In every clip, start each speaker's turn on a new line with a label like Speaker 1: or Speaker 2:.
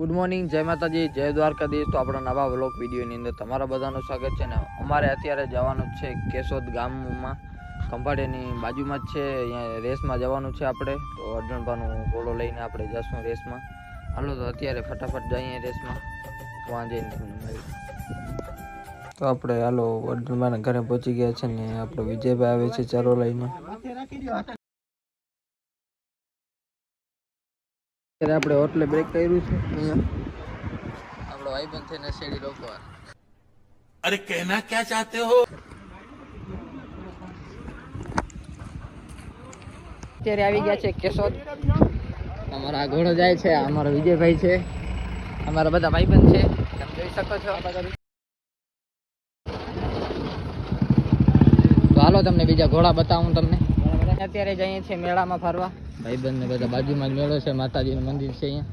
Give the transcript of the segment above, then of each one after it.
Speaker 1: Good morning જય માતાજી, જય દ્વારકાધીશ. તો આપણા નવા વ્લોગ વિડીયોની અંદર તમારા બધાનું સ્વાગત છે ને અમારે અત્યારે જવાનું છે કેશોદ ગામમાં. ખંભાળિયાની બાજુમાં જ છે, અહીંયા રેસમાં જવાનું છે આપણે. તો અર્જુનભાનું ઘોડો લઈને આપણે જશું રેસમાં. હાલો તો અત્યારે ફટાફટ જઈએ રેસમાં. વાં જઈને તો આપણે હાલો અર્જુનભાઈના ઘરે પહોંચી ગયા છે ને, આપણો વિજયભાઈ આવે છે ચારો લઈને. અત્યારે આપણે હોટલે બ્રેક કર્યું છે. અહીંયા. આપણો ભાઈબંધ છે નશેડી લોકો
Speaker 2: અરે કહેના ક્યાં ચાહતે હો?
Speaker 1: અત્યારે આવી ગયા છે કેશોદ. અમારા ઘોડો જાય છે અમારો વિજયભાઈ છે અમારા બધા ભાઈબંધ છે. તમે જોઈ શકો છો. તો હાલો તમને બીજા ઘોડા બતાવું તમને. અત્યારે જઈએ છીએ મેળામાં ફરવા. ભાઈબંધ ને બધા બાજુમાં મેળો છે, માતાજીનું મંદિર છે અહીંયા.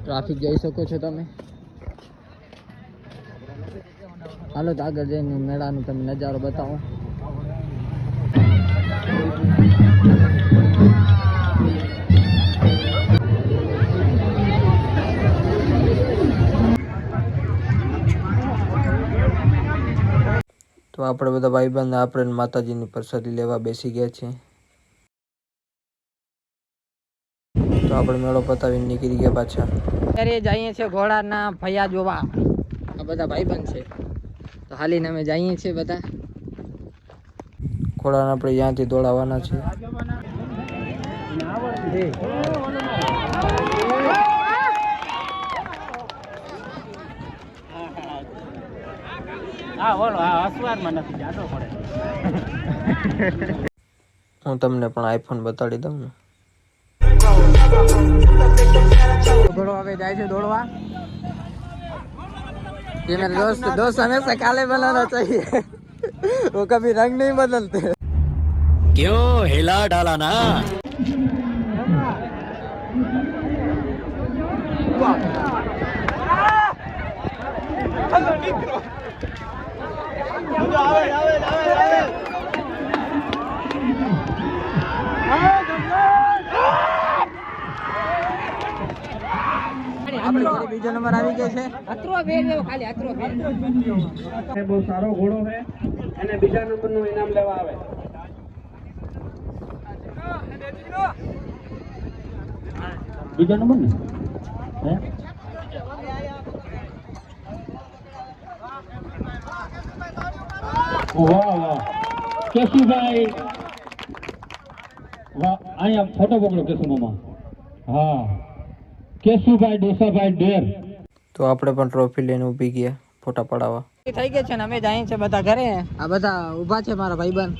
Speaker 1: ટ્રાફિક જઈ શકો છો તમે. હાલો તો આગળ જઈને મેળાનું તમને નજારો બતાવો. તો આપણે બધા ભાઈબંધ આપણે માતાજીની પ્રસાદી લેવા બેસી ગયા છીએ. આપણે મેળો પતાવીને નીકળી ગયા પાછા. અત્યારે જઈએ છીએ ઘોડાના ભૈયા જોવા. આ બધા ભાઈબંધ છે. તો હાલીને અમે જઈએ છીએ બધા. ઘોડાને આપણે ત્યાંથી દોડાવવાના છે
Speaker 3: હું
Speaker 1: તમને પણ આઈફોન બતાડી દઉં ને. ઘોડો હવે જાય છે દોડવા ये मेरे दोस्त दोस्त हमेशा काले बनाना चाहिए वो कभी रंग नहीं बदलते
Speaker 2: क्यों हिला डाला ना
Speaker 1: આપણે બીજો નંબર આવી ગયો છે. અતરો બે લેવો ખાલી અતરો બે
Speaker 3: બહુ સારો ઘોડો છે. અને બીજા નંબરનું ઇનામ લેવા આવે. બીજો નંબર ને? હે? વાહ વાહ. કેશુભાઈ. વાહ અહીંયા ફોટો પકડો કેશુ મામા હા. કેશુભાઈ ડોસાભાઈ ડેર.
Speaker 1: તો આપણે પણ ટ્રોફી લઈને ઊભી ગયા ફોટા પડાવવા. થઈ ગયા છે ને અમે જઈએ છે બધા ઘરે. આ બધા ઊભા છે મારા ભાઈબંધ.